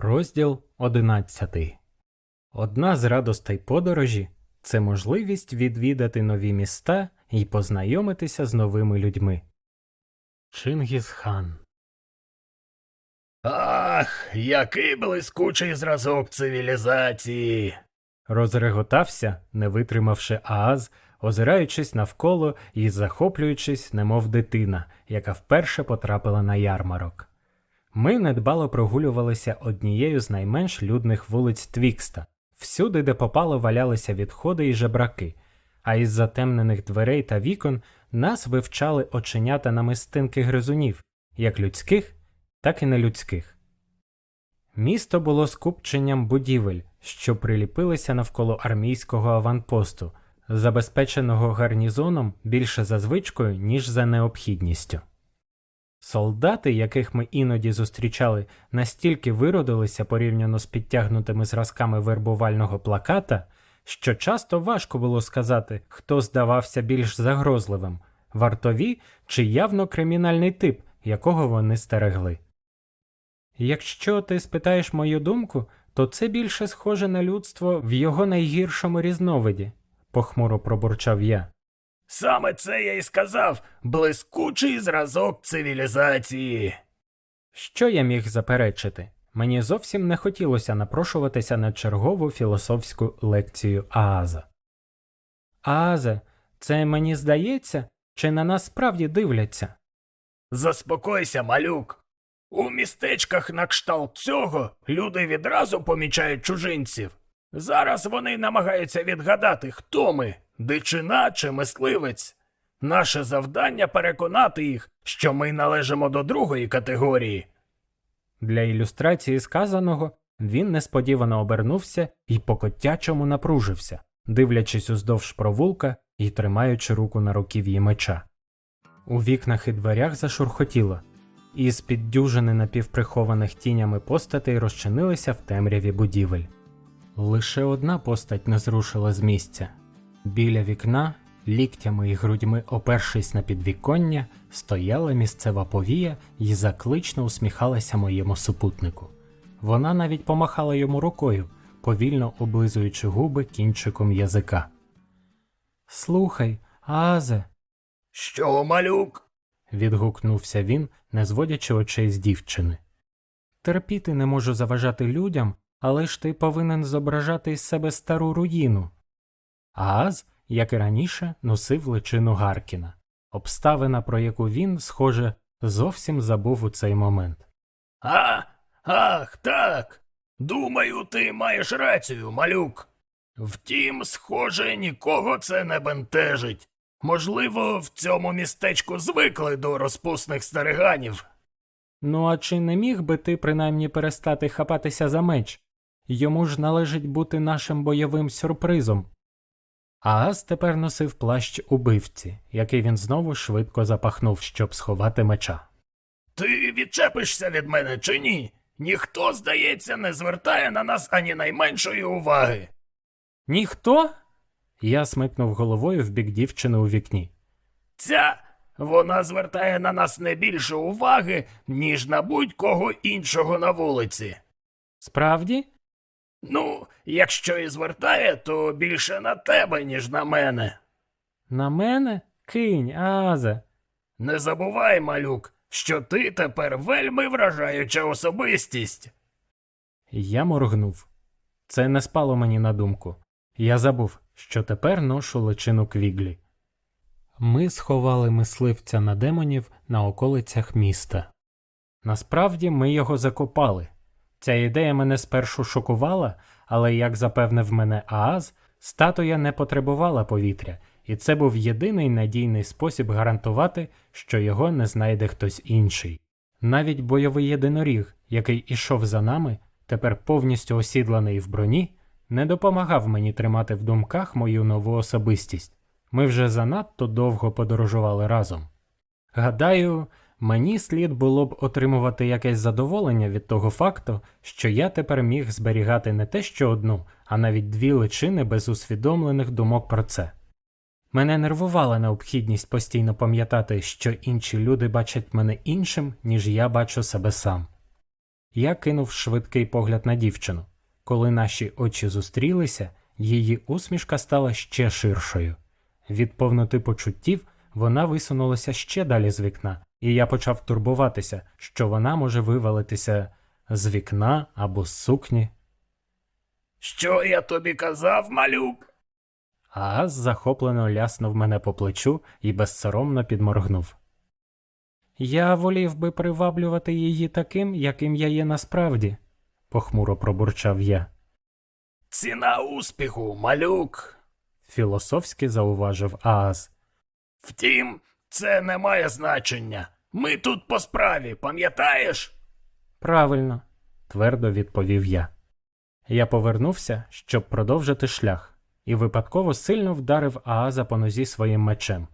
Розділ 11. Одна з радостей подорожі це можливість відвідати нові міста і познайомитися з новими людьми. Чингісхан. Ах, який блискучий зразок цивілізації. Розреготався, не витримавши Ааз, озираючись навколо і захоплюючись, немов дитина, яка вперше потрапила на ярмарок. Ми недбало прогулювалися однією з найменш людних вулиць Твікста. Всюди, де попало, валялися відходи і жебраки, а із затемнених дверей та вікон нас вивчали оченята намистинки гризунів, як людських, так і нелюдських. Місто було скупченням будівель, що приліпилися навколо армійського аванпосту, забезпеченого гарнізоном більше за звичкою, ніж за необхідністю. Солдати, яких ми іноді зустрічали, настільки виродилися порівняно з підтягнутими зразками вербувального плаката, що часто важко було сказати, хто здавався більш загрозливим вартові чи явно кримінальний тип, якого вони стерегли. Якщо ти спитаєш мою думку, то це більше схоже на людство в його найгіршому різновиді, похмуро пробурчав я. Саме це я й сказав блискучий зразок цивілізації. Що я міг заперечити? Мені зовсім не хотілося напрошуватися на чергову філософську лекцію Ааза. Аазе, це мені здається, чи на нас справді дивляться? Заспокойся, малюк. У містечках на кшталт цього люди відразу помічають чужинців. Зараз вони намагаються відгадати, хто ми дичина чи мисливець. Наше завдання переконати їх, що ми належимо до другої категорії. Для ілюстрації сказаного він несподівано обернувся і по котячому напружився, дивлячись уздовж провулка і тримаючи руку на руків'ї меча. У вікнах і дверях зашурхотіло, і з під дюжини напівприхованих тінями постатей розчинилися в темряві будівель. Лише одна постать не зрушила з місця. Біля вікна, ліктями і грудьми опершись на підвіконня, стояла місцева повія і заклично усміхалася моєму супутнику. Вона навіть помахала йому рукою, повільно облизуючи губи кінчиком язика. Слухай, Азе, Що, малюк? відгукнувся він, не зводячи очей з дівчини. Терпіти не можу заважати людям, але ж ти повинен зображати із себе стару руїну. Ааз, як і раніше, носив личину Гаркіна, обставина, про яку він, схоже, зовсім забув у цей момент. А, ах, так. Думаю, ти маєш рацію, малюк. Втім, схоже, нікого це не бентежить. Можливо, в цьому містечку звикли до розпусних стариганів. Ну а чи не міг би ти принаймні перестати хапатися за меч? Йому ж належить бути нашим бойовим сюрпризом. Ааз тепер носив плащ убивці, який він знову швидко запахнув, щоб сховати меча. Ти відчепишся від мене чи ні? Ніхто, здається, не звертає на нас ані найменшої уваги. Ніхто? Я смикнув головою в бік дівчини у вікні. Ця вона звертає на нас не більше уваги, ніж на будь-кого іншого на вулиці. Справді? Ну, якщо і звертає, то більше на тебе, ніж на мене. На мене? Кинь, Аазе. Не забувай, малюк, що ти тепер вельми вражаюча особистість. Я моргнув. Це не спало мені на думку. Я забув, що тепер ношу личину квіглі. Ми сховали мисливця на демонів на околицях міста. Насправді ми його закопали. Ця ідея мене спершу шокувала, але, як запевнив мене Ааз, статуя не потребувала повітря, і це був єдиний надійний спосіб гарантувати, що його не знайде хтось інший. Навіть бойовий єдиноріг, який ішов за нами, тепер повністю осідланий в броні, не допомагав мені тримати в думках мою нову особистість. Ми вже занадто довго подорожували разом. Гадаю, мені слід було б отримувати якесь задоволення від того факту, що я тепер міг зберігати не те що одну, а навіть дві личини без усвідомлених думок про це. Мене нервувала необхідність постійно пам'ятати, що інші люди бачать мене іншим, ніж я бачу себе сам. Я кинув швидкий погляд на дівчину. Коли наші очі зустрілися, її усмішка стала ще ширшою. Від повноти почуттів вона висунулася ще далі з вікна, і я почав турбуватися, що вона може вивалитися з вікна або з сукні. Що я тобі казав, малюк? Ааз захоплено ляснув мене по плечу і безсоромно підморгнув. Я волів би приваблювати її таким, яким я є насправді, похмуро пробурчав я. Ціна успіху, малюк. Філософськи зауважив Ааз. Втім, це не має значення. Ми тут по справі, пам'ятаєш? Правильно, твердо відповів я. Я повернувся, щоб продовжити шлях, і випадково сильно вдарив Ааза по нозі своїм мечем.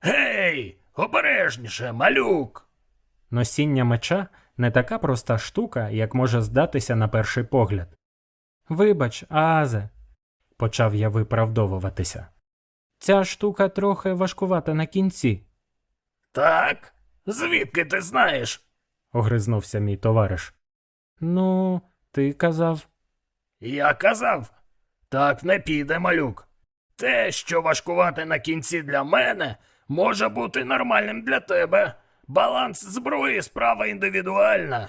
Гей, обережніше, малюк. Носіння меча не така проста штука, як може здатися на перший погляд. Вибач, Аазе, почав я виправдовуватися. Ця штука трохи важкувата на кінці, Так? Звідки ти знаєш? огризнувся мій товариш. Ну, ти казав. Я казав. Так не піде, малюк. Те, що важкувати на кінці для мене, може бути нормальним для тебе. Баланс зброї справа індивідуальна.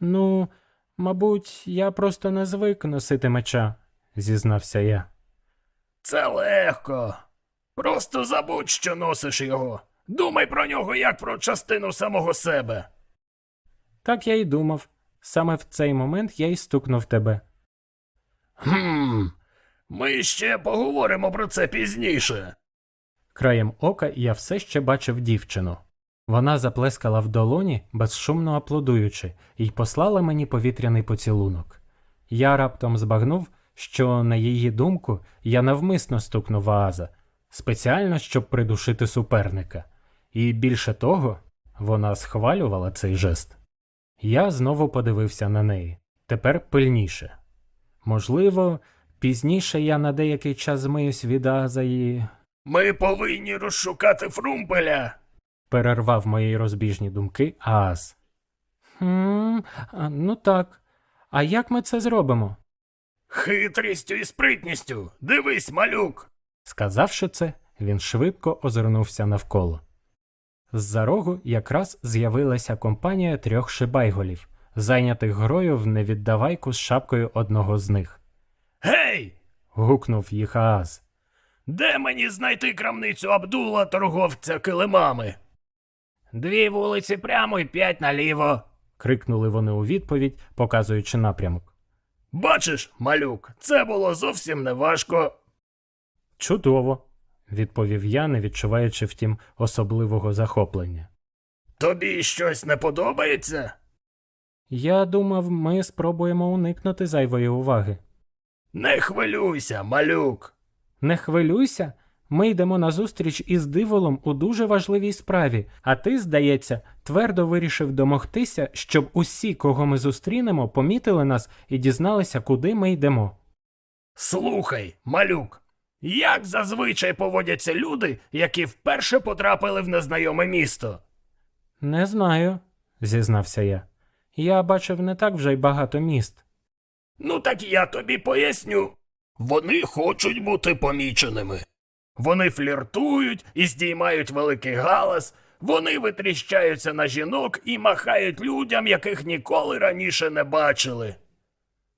Ну, мабуть, я просто не звик носити меча, зізнався я. Це легко. Просто забудь, що носиш його. Думай про нього як про частину самого себе. Так я й думав. Саме в цей момент я й стукнув тебе. Хм, ми ще поговоримо про це пізніше. Краєм ока я все ще бачив дівчину. Вона заплескала в долоні, безшумно аплодуючи, і послала мені повітряний поцілунок. Я раптом збагнув, що, на її думку, я навмисно стукнув Ааза, спеціально, щоб придушити суперника. І більше того, вона схвалювала цей жест. Я знову подивився на неї, тепер пильніше. Можливо, пізніше я на деякий час змиюсь від Ааза і. Ми повинні розшукати Фрумпеля. перервав мої розбіжні думки Ааз. Хм, ну так. А як ми це зробимо? Хитрістю і спритністю. Дивись, малюк. Сказавши це, він швидко озирнувся навколо. З-за рогу якраз з'явилася компанія трьох шибайголів, зайнятих грою в невіддавайку з шапкою одного з них. Гей! Гукнув їх Ааз. Де мені знайти крамницю Абдула, торговця килимами? Дві вулиці прямо і п'ять наліво. крикнули вони у відповідь, показуючи напрямок. Бачиш, малюк, це було зовсім не важко. Чудово, відповів я, не відчуваючи втім особливого захоплення. Тобі щось не подобається? Я думав, ми спробуємо уникнути зайвої уваги. Не хвилюйся, малюк. Не хвилюйся, ми йдемо назустріч із диволом у дуже важливій справі, а ти, здається, твердо вирішив домогтися, щоб усі, кого ми зустрінемо, помітили нас і дізналися, куди ми йдемо. Слухай, малюк, як зазвичай поводяться люди, які вперше потрапили в незнайоме місто? Не знаю, зізнався я. Я бачив не так вже й багато міст. Ну так я тобі поясню. Вони хочуть бути поміченими. Вони фліртують і здіймають великий галас, вони витріщаються на жінок і махають людям, яких ніколи раніше не бачили.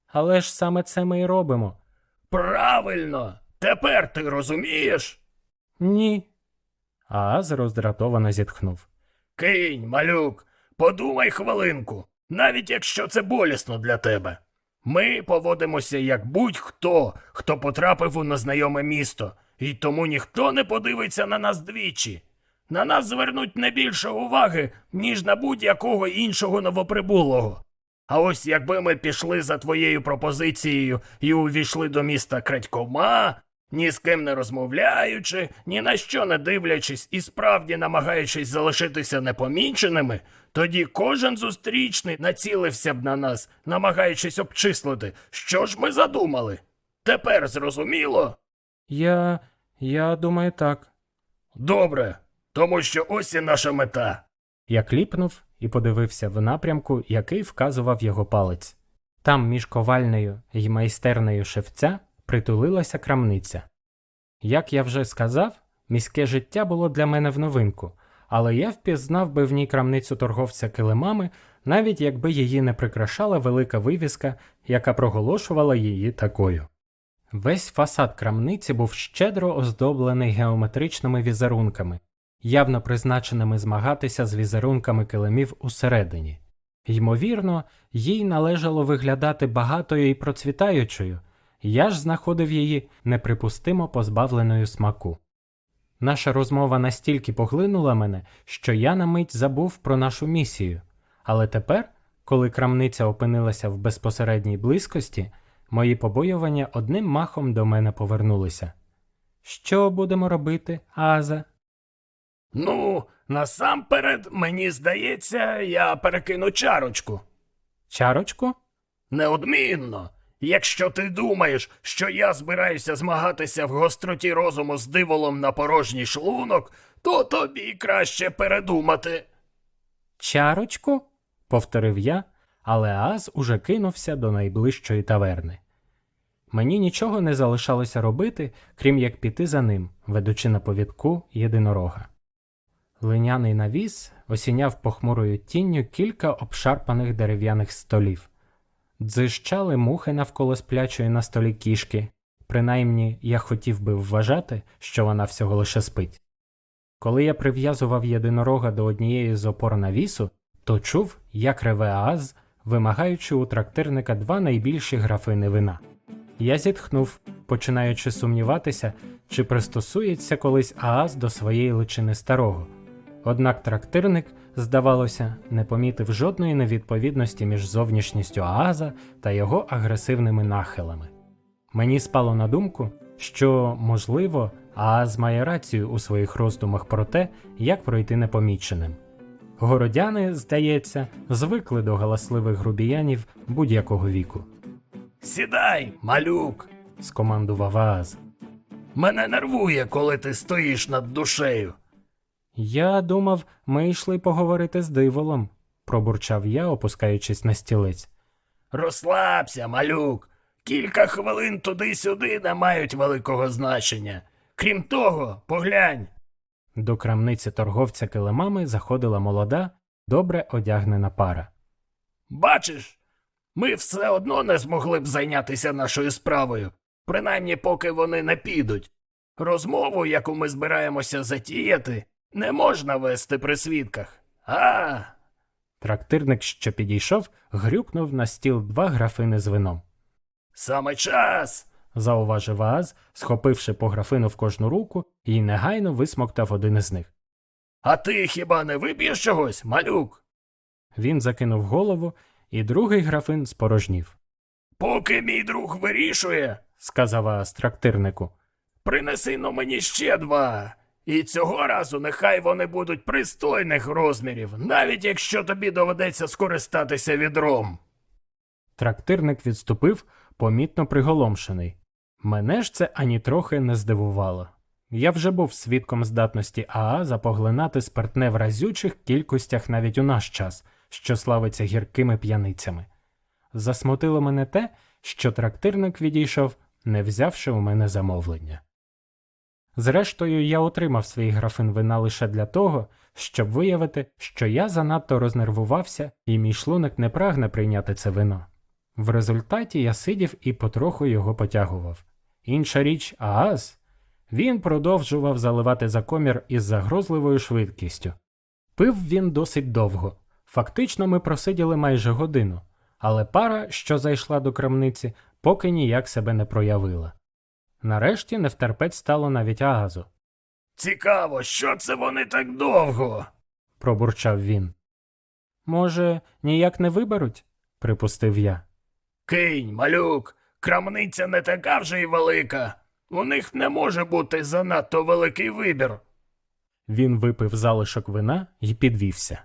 Але ж саме це ми й робимо. Правильно, тепер ти розумієш? Ні. Ааз роздратовано зітхнув. Кинь, малюк, подумай хвилинку, навіть якщо це болісно для тебе. Ми поводимося як будь-хто, хто потрапив у незнайоме місто, і тому ніхто не подивиться на нас двічі. На нас звернуть не більше уваги, ніж на будь-якого іншого новоприбулого. А ось якби ми пішли за твоєю пропозицією і увійшли до міста крадькома, ні з ким не розмовляючи, ні на що не дивлячись і справді намагаючись залишитися непоміченими, тоді кожен зустрічний націлився б на нас, намагаючись обчислити, що ж ми задумали. Тепер зрозуміло? Я. я думаю так. Добре, тому що ось і наша мета. Я кліпнув і подивився в напрямку, який вказував його палець. Там між ковальнею і майстернею шевця притулилася крамниця. Як я вже сказав, міське життя було для мене в новинку, але я впізнав би в ній крамницю торговця килимами, навіть якби її не прикрашала велика вивіска, яка проголошувала її такою. Весь фасад крамниці був щедро оздоблений геометричними візерунками, явно призначеними змагатися з візерунками килимів усередині. Ймовірно, їй належало виглядати багатою і процвітаючою, я ж знаходив її неприпустимо позбавленою смаку. Наша розмова настільки поглинула мене, що я на мить забув про нашу місію, але тепер, коли крамниця опинилася в безпосередній близькості, мої побоювання одним махом до мене повернулися. Що будемо робити, Аза? Ну, насамперед, мені здається, я перекину чарочку. Чарочку? Неодмінно. Якщо ти думаєш, що я збираюся змагатися в гостроті розуму з диволом на порожній шлунок, то тобі краще передумати. Чарочку? повторив я, але Аз уже кинувся до найближчої таверни. Мені нічого не залишалося робити, крім як піти за ним, ведучи на повідку єдинорога. Линяний навіс осіняв похмурою тінню кілька обшарпаних дерев'яних столів. Дзижчали мухи навколо сплячої на столі кішки, принаймні я хотів би вважати, що вона всього лише спить. Коли я прив'язував єдинорога до однієї з опор навісу, то чув, як реве Ааз, вимагаючи у трактирника два найбільші графини вина. Я зітхнув, починаючи сумніватися, чи пристосується колись Ааз до своєї личини старого. Однак трактирник, здавалося, не помітив жодної невідповідності між зовнішністю Ааза та його агресивними нахилами. Мені спало на думку, що, можливо, Ааз має рацію у своїх роздумах про те, як пройти непоміченим. Городяни, здається, звикли до галасливих грубіянів будь-якого віку, Сідай, малюк. скомандував Ааз. Мене нервує, коли ти стоїш над душею. Я думав, ми йшли поговорити з диволом, пробурчав я, опускаючись на стілець. Розслабся, малюк. Кілька хвилин туди-сюди не мають великого значення. Крім того, поглянь. До крамниці торговця килимами заходила молода, добре одягнена пара. Бачиш, ми все одно не змогли б зайнятися нашою справою, принаймні поки вони не підуть. Розмову, яку ми збираємося затіяти, не можна вести при свідках. А, Трактирник, що підійшов, грюкнув на стіл два графини з вином. саме час. Зауважив Ааз, схопивши по графину в кожну руку і негайно висмоктав один із них. А ти хіба не вип'єш чогось, малюк? Він закинув голову, і другий графин спорожнів. Поки мій друг вирішує, Сказав Ааз трактирнику. принеси но мені ще два. І цього разу нехай вони будуть пристойних розмірів, навіть якщо тобі доведеться скористатися відром. Трактирник відступив, помітно приголомшений. Мене ж це ані трохи не здивувало. Я вже був свідком здатності Ааза поглинати спиртне в разючих кількостях навіть у наш час, що славиться гіркими п'яницями. Засмутило мене те, що трактирник відійшов, не взявши у мене замовлення. Зрештою, я отримав свій графин вина лише для того, щоб виявити, що я занадто рознервувався і мій шлунок не прагне прийняти це вино. В результаті я сидів і потроху його потягував. Інша річ, Ааз, він продовжував заливати за комір із загрозливою швидкістю. Пив він досить довго. Фактично ми просиділи майже годину, але пара, що зайшла до крамниці, поки ніяк себе не проявила. Нарешті невтерпець стало навіть Аазу, Цікаво, що це вони так довго? пробурчав він. Може, ніяк не виберуть? припустив я. Кинь, малюк, крамниця не така вже й велика. У них не може бути занадто великий вибір. Він випив залишок вина і підвівся.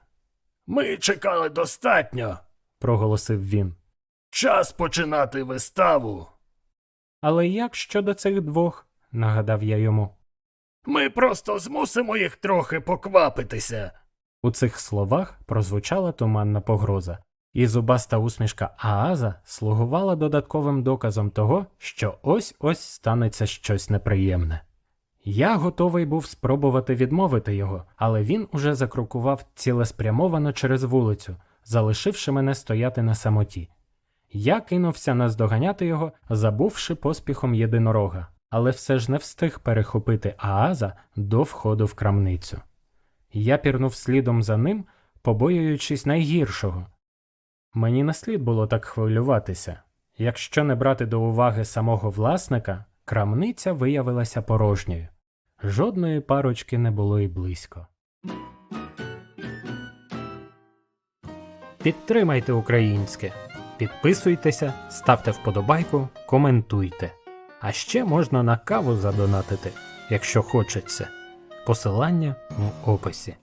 Ми чекали достатньо. проголосив він. Час починати виставу. Але як щодо цих двох? нагадав я йому. Ми просто змусимо їх трохи поквапитися. У цих словах прозвучала туманна погроза, і зубаста усмішка Ааза слугувала додатковим доказом того, що ось ось станеться щось неприємне. Я готовий був спробувати відмовити його, але він уже закрокував цілеспрямовано через вулицю, залишивши мене стояти на самоті. Я кинувся наздоганяти його, забувши поспіхом єдинорога, але все ж не встиг перехопити Ааза до входу в крамницю. Я пірнув слідом за ним, побоюючись найгіршого. Мені не слід було так хвилюватися. Якщо не брати до уваги самого власника, крамниця виявилася порожньою. Жодної парочки не було й близько. Підтримайте українське. Підписуйтеся, ставте вподобайку, коментуйте. А ще можна на каву задонатити, якщо хочеться. Посилання в описі.